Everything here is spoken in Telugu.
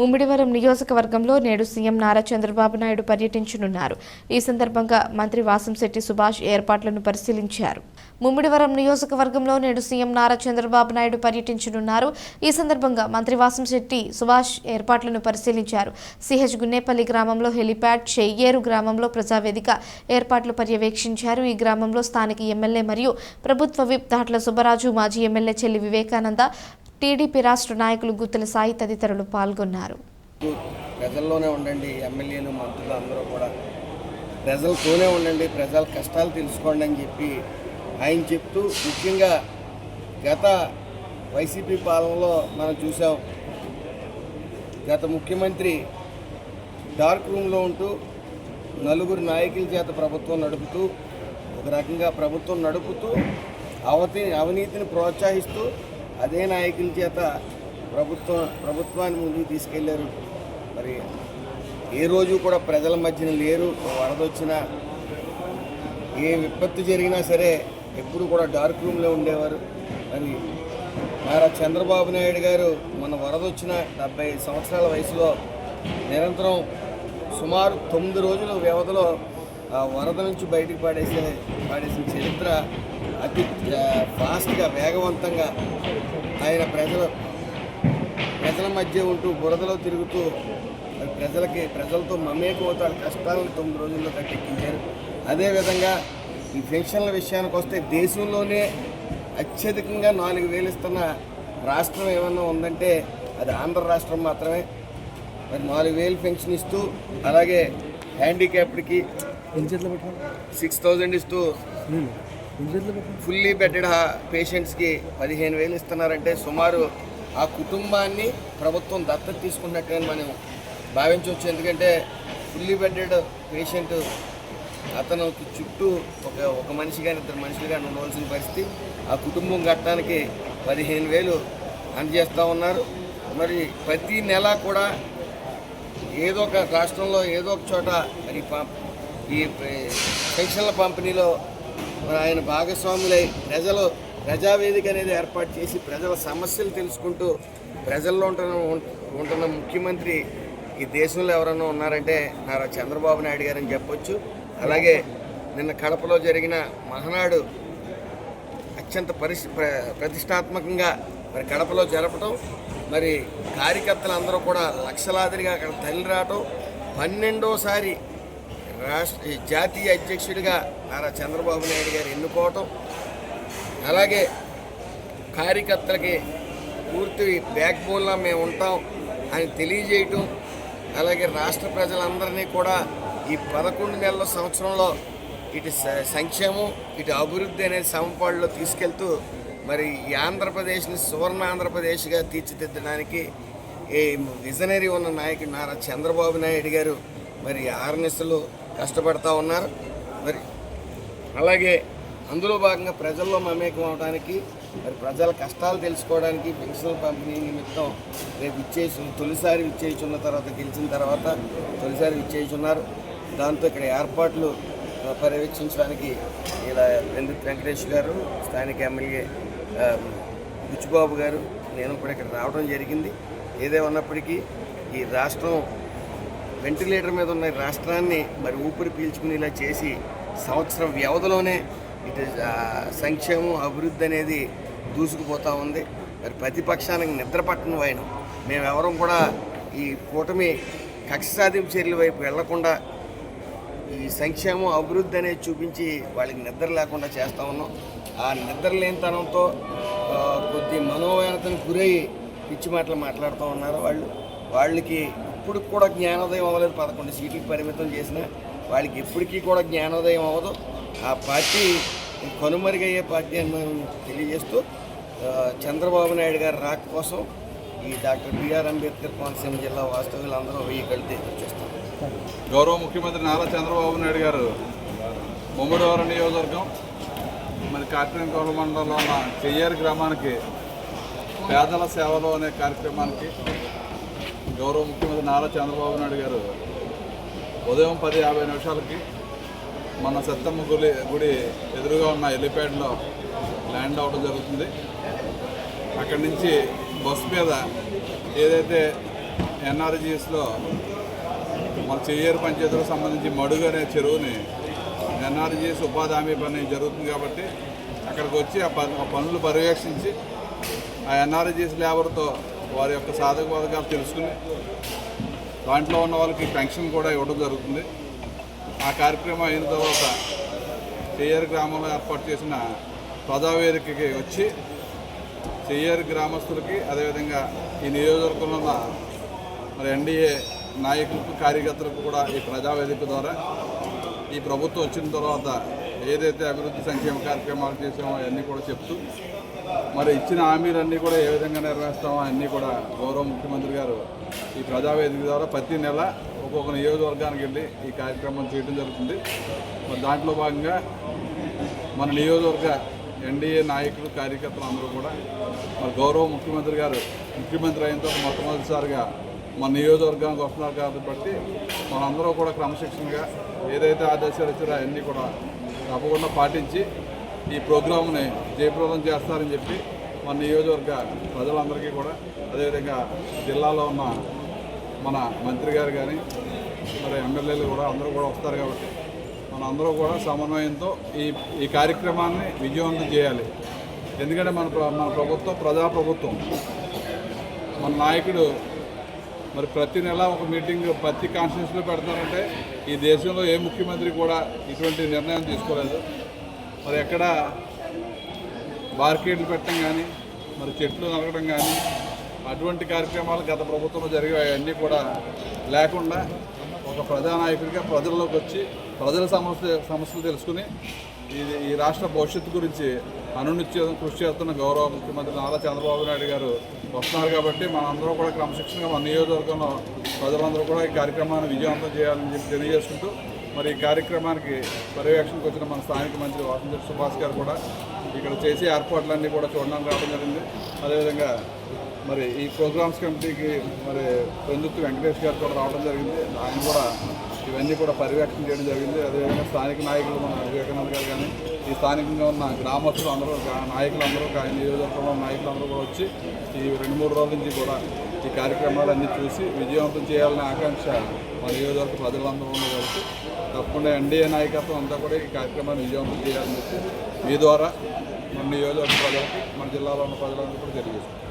ముమ్మిడివరం నియోజకవర్గంలో నేడు సీఎం నారా చంద్రబాబు నాయుడు పర్యటించనున్నారు. ఈ సందర్భంగా మంత్రి వాసంశెట్టి సుభాష్ ఏర్పాట్లను పరిశీలించారు. ముమ్మిడివరం నియోజకవర్గంలో నేడు సీఎం నారా చంద్రబాబు నాయుడు పర్యటించనున్నారు. ఈ సందర్భంగా మంత్రి వాసంశెట్టి సుభాష్ ఏర్పాట్లను పరిశీలించారు. సిహెచ్ గున్నేపల్లి గ్రామంలో హెలిప్యాడ్ చెయ్యేరు గ్రామంలో ప్రజావేదిక ఏర్పాట్లు పర్యవేక్షించారు. ఈ గ్రామంలో స్థానిక ఎమ్మెల్యే మరియు ప్రభుత్వ విప్ దాట్ల సుబ్బరాజు మాజీ ఎమ్మెల్యే చెల్లి వివేకానంద టీడీపీ రాష్ట్ర నాయకులు గుత్తుల సాయి తదితరులు పాల్గొన్నారు. ప్రజల్లోనే ఉండండి ఎమ్మెల్యేలు మంత్రులు అందరూ కూడా. ప్రజలతోనే ఉండండి ప్రజల కష్టాలు తెలుసుకోండి అని చెప్పి ఆయన చెప్తూ ముఖ్యంగా గత వైసీపీ పాలనలో మనం చూసాం. గత ముఖ్యమంత్రి డార్క్ రూమ్లో ఉంటూ నలుగురు నాయకుల చేత ప్రభుత్వం నడుపుతూ ఒక రకంగా ప్రభుత్వం నడుపుతూ అవతి అవినీతిని ప్రోత్సహిస్తూ అదే నాయకుల చేత ప్రభుత్వం ప్రభుత్వాన్ని ముందుకు తీసుకెళ్ళారు. మరి ఏ రోజు కూడా ప్రజల మధ్యన లేరు వరదొచ్చినా ఏ విపత్తు జరిగినా సరే ఎప్పుడు కూడా డార్క్ రూమ్లో ఉండేవారు. మరి నారా చంద్రబాబు నాయుడు గారు మన వరదొచ్చిన డెబ్బై సంవత్సరాల వయసులో నిరంతరం సుమారు తొమ్మిది రోజుల వ్యవధిలో ఆ వరద నుంచి బయటికి పాడేసే పాడేసిన చరిత్ర అతి ఫాస్ట్గా వేగవంతంగా ఆయన ప్రజల ప్రజల మధ్య ఉంటూ బురదలో తిరుగుతూ ప్రజలకి ప్రజలతో మమేకం అవుతాడు కష్టాలను తొమ్మిది రోజుల్లో కట్టెక్కించారు. అదేవిధంగా ఈ పెన్షన్ల విషయానికి వస్తే దేశంలోనే అత్యధికంగా నాలుగు వేలు ఇస్తున్న రాష్ట్రం ఏమన్నా ఉందంటే అది ఆంధ్ర రాష్ట్రం మాత్రమే. మరి నాలుగు వేలు పెన్షన్ ఇస్తూ అలాగే హ్యాండిక్యాప్డ్కి సిక్స్ థౌజండ్ ఇస్తూ ఫుల్లీ బెడెడ్ పేషెంట్స్కి పదిహేను వేలు ఇస్తున్నారంటే సుమారు ఆ కుటుంబాన్ని ప్రభుత్వం దత్తత తీసుకున్నట్టుగా మనం భావించవచ్చు. ఎందుకంటే ఫుల్లీ బెడ్డెడ్ పేషెంట్ అతను చుట్టూ ఒక ఒక మనిషి కానీ ఇద్దరు మనుషులు కానీ ఉండవలసిన పరిస్థితి. ఆ కుటుంబం కట్టడానికి పదిహేను వేలు అందజేస్తూ ఉన్నారు. మరి ప్రతి నెల కూడా ఏదో ఒక రాష్ట్రంలో ఏదో ఒక చోట మరి ఈ పెన్షన్ల పంపిణీలో మరి ఆయన భాగస్వాములై ప్రజలు ప్రజావేదిక అనేది ఏర్పాటు చేసి ప్రజల సమస్యలు తెలుసుకుంటూ ప్రజల్లో ఉంటున్న ఉంటున్న ముఖ్యమంత్రి ఈ దేశంలో ఎవరన్నా ఉన్నారంటే నారా చంద్రబాబు నాయుడు గారని చెప్పొచ్చు. అలాగే నిన్న కడపలో జరిగిన మహనాడు అత్యంత పరిష్ ప్ర- ప్రతిష్టాత్మకంగా మరి కడపలో జరపడం మరి కార్యకర్తలు అందరూ కూడా లక్షలాదిగా అక్కడ తల్లి రావటం పన్నెండోసారి రాష్ట్ర జాతీయ అధ్యక్షుడిగా నారా చంద్రబాబు నాయుడు గారు ఎన్నుకోవటం అలాగే కార్యకర్తలకి పూర్తి బ్యాక్ బోన్లా మేము ఉంటాం అని తెలియజేయటం అలాగే రాష్ట్ర ప్రజలందరినీ కూడా ఈ పదకొండు నెలల సంవత్సరంలో ఇటు స- సంక్షేమం ఇటు అభివృద్ధి అనేది సమపాడులో తీసుకెళ్తూ మరి ఈ ఆంధ్రప్రదేశ్ని సువర్ణ ఆంధ్రప్రదేశ్గా తీర్చిదిద్దడానికి ఈ విజనరీ ఉన్న నాయకుడు నారా చంద్రబాబు నాయుడు గారు మరి ఆర్నెస్లు కష్టపడతా ఉన్నారు. మరి అలాగే అందులో భాగంగా ప్రజల్లో మమేకం అవడానికి మరి ప్రజల కష్టాలు తెలుసుకోవడానికి పెన్షన్ పంపిణీ నిమిత్తం రేపు ఇచ్చేసి తొలిసారి ఇచ్చేయుచున్న తర్వాత గెలిచిన తర్వాత తొలిసారి ఇచ్చేయుచున్నారు దాంతో ఇక్కడ ఏర్పాట్లు పర్యవేక్షించడానికి ఇలా వెందు వెంకటేష్ గారు స్థానిక ఎమ్మెల్యే ఆ, బుచ్చిబాబు గారు నేను కూడా ఇక్కడ రావడం జరిగింది. ఏదే ఉన్నప్పటికీ ఈ రాష్ట్రం వెంటిలేటర్ మీద ఉన్న రాష్ట్రాన్ని మరి ఊపిరి పీల్చుకునేలా చేసి సంవత్సరం వ్యవధిలోనే ఇటు సంక్షేమం అభివృద్ధి అనేది దూసుకుపోతూ ఉంది. మరి ప్రతిపక్షానికి నిద్ర పట్టని వైనం. మేమెవరం కూడా ఈ కూటమి కక్ష సాధింపు చర్యల వైపు వెళ్ళకుండా ఈ సంక్షేమం అభివృద్ధి అనేది చూపించి వాళ్ళకి నిద్ర లేకుండా చేస్తూ ఉన్నాం. ఆ నిద్ర లేనితనంతో కొద్ది మనోవేదనకు గురయ్యి పిచ్చి మాటలు మాట్లాడుతూ ఉన్నారు వాళ్ళు. వాళ్ళకి ఇప్పుడు కూడా జ్ఞానోదయం అవ్వలేదు. పదకొండు సీట్లకు పరిమితం చేసిన వాళ్ళకి ఎప్పటికీ కూడా జ్ఞానోదయం అవ్వదు. ఆ పార్టీ కనుమరుగయ్యే పార్టీ అని మేము తెలియజేస్తూ చంద్రబాబు నాయుడు గారు రాక కోసం ఈ డాక్టర్ బిఆర్ అంబేద్కర్ కోనసీమ జిల్లా వాస్తవ్యులందరూ వెయ్యి కలితే వచ్చేస్తాం. గౌరవ ముఖ్యమంత్రి నారా చంద్రబాబు నాయుడు గారు ముమ్మడివారం నియోజకవర్గం మరి కాకినాడ మండలంలో ఉన్న చెయ్యారు గ్రామానికి పేదల సేవలు అనే కార్యక్రమానికి గౌరవ ముఖ్యమంత్రి నారా చంద్రబాబు నాయుడు గారు ఉదయం పది యాభై నిమిషాలకి మన సత్తమ్మ గుడి గుడి ఎదురుగా ఉన్న హెలిప్యాడ్లో ల్యాండ్ అవడం జరుగుతుంది. అక్కడి నుంచి బస్ మీద ఏదైతే ఎన్ఆర్జీఎస్లో మన చెయ్యేరు పంచాయతీలకు సంబంధించి మడుగు అనే చెరువుని ఎన్ఆర్జీఎస్ ఉపాధి హామీ పని జరుగుతుంది కాబట్టి అక్కడికి వచ్చి ఆ ఆ పనులు పర్యవేక్షించి ఆ ఎన్ఆర్జీఎస్ లేబర్తో వారి యొక్క సాధక బాధకాలు తెలుసుకుని దాంట్లో ఉన్న వాళ్ళకి పెన్షన్ కూడా ఇవ్వడం జరుగుతుంది. ఆ కార్యక్రమం అయిన తర్వాత చెయ్యర్ గ్రామంలో ఏర్పాటు చేసిన ప్రజావేదికకి వచ్చి చెయ్యర్ గ్రామస్తులకి అదేవిధంగా ఈ నియోజకవర్గంలో ఉన్న మరి ఎన్డీఏ నాయకులకు కార్యకర్తలకు కూడా ఈ ప్రజావేదిక ద్వారా ఈ ప్రభుత్వం వచ్చిన తర్వాత ఏదైతే అభివృద్ధి సంక్షేమ కార్యక్రమాలు చేసామో అవన్నీ కూడా చెప్తూ మరి ఇచ్చిన హామీలన్నీ కూడా ఏ విధంగా నెరవేర్స్తామో అన్నీ కూడా గౌరవ ముఖ్యమంత్రి గారు ఈ ప్రజావేదిక ద్వారా ప్రతి నెల ఒక్కొక్క నియోజకవర్గానికి వెళ్ళి ఈ కార్యక్రమం చేయడం జరుగుతుంది. మరి దాంట్లో భాగంగా మన నియోజకవర్గ ఎన్డీఏ నాయకులు కార్యకర్తలు అందరూ కూడా మరి గౌరవ ముఖ్యమంత్రి గారు ముఖ్యమంత్రి అయిన తర్వాత మొట్టమొదటిసారిగా మన నియోజకవర్గానికి వస్తున్నారు కాబట్టి మనందరూ కూడా క్రమశిక్షణగా ఏదైతే ఆదేశాలు ఇచ్చారో అవన్నీ కూడా తప్పకుండా పాటించి ఈ ప్రోగ్రామ్ని జయప్రదం చేస్తారని చెప్పి మన నియోజకవర్గ ప్రజలందరికీ కూడా అదేవిధంగా జిల్లాలో ఉన్న మన మంత్రి గారు కానీ మరి ఎమ్మెల్యేలు కూడా అందరూ కూడా వస్తారు కాబట్టి మన అందరూ కూడా సమన్వయంతో ఈ ఈ కార్యక్రమాన్ని విజయవంతం చేయాలి. ఎందుకంటే మన మన ప్రభుత్వం ప్రజా ప్రభుత్వం మన నాయకుడు మరి ప్రతి నెల ఒక మీటింగ్ ప్రతి కాన్స్టిట్యూన్సీలో పెడతారంటే ఈ దేశంలో ఏ ముఖ్యమంత్రి కూడా ఇటువంటి నిర్ణయం తీసుకోలేదు. మరి ఎక్కడ బార్కెట్లు పెట్టడం కానీ మరి చెట్లు నరకడం కానీ అటువంటి కార్యక్రమాలు గత ప్రభుత్వంలో జరిగాయి. అన్నీ కూడా లేకుండా ఒక ప్రజానాయకుడిగా ప్రజల్లోకి వచ్చి ప్రజల సమస్య సమస్యలు తెలుసుకుని ఇది ఈ రాష్ట్ర భవిష్యత్తు గురించి అనునిత్యం కృషి చేస్తున్న గౌరవ ముఖ్యమంత్రి నారా చంద్రబాబు నాయుడు గారు వస్తున్నారు కాబట్టి మనందరం కూడా క్రమశిక్షణగా మన నియోజకవర్గంలో ప్రజలందరూ కూడా ఈ కార్యక్రమాన్ని విజయవంతం చేయాలని చెప్పి తెలియజేసుకుంటూ మరి ఈ కార్యక్రమానికి పర్యవేక్షణకు వచ్చిన మన స్థానిక మంత్రి వాసంతి సుభాష్ గారు కూడా ఇక్కడ చేసే ఏర్పాట్లన్నీ కూడా చూడడానికి రావడం జరిగింది. అదేవిధంగా మరి ఈ ప్రోగ్రామ్స్ కమిటీకి మరి పెందుతు వెంకటేష్ గారు కూడా రావడం జరిగింది. ఆయన కూడా ఇవన్నీ కూడా పర్యవేక్షణ చేయడం జరిగింది. అదేవిధంగా స్థానిక నాయకులు మన వివేకానంద గారు కానీ ఈ స్థానికంగా ఉన్న గ్రామస్తులు అందరూ నాయకులందరూ కానీ నియోజకవర్గంలో నాయకులు నాయకులందరూ కూడా వచ్చి ఈ రెండు మూడు రోజుల నుంచి కూడా ఈ కార్యక్రమాలన్నీ చూసి విజయవంతం చేయాలనే ఆకాంక్ష మన నియోజకవర్గ ప్రజలందరూ ఉన్న కాబట్టి తప్పకుండా ఎన్డీఏ నాయకత్వం అంతా కూడా ఈ కార్యక్రమాన్ని విజయవంతం చేయాలని చెప్పి మీ ద్వారా మన నియోజకవర్గ ప్రజలకి మన జిల్లాలో ఉన్న ప్రజలందరూ కూడా తెలియజేస్తాం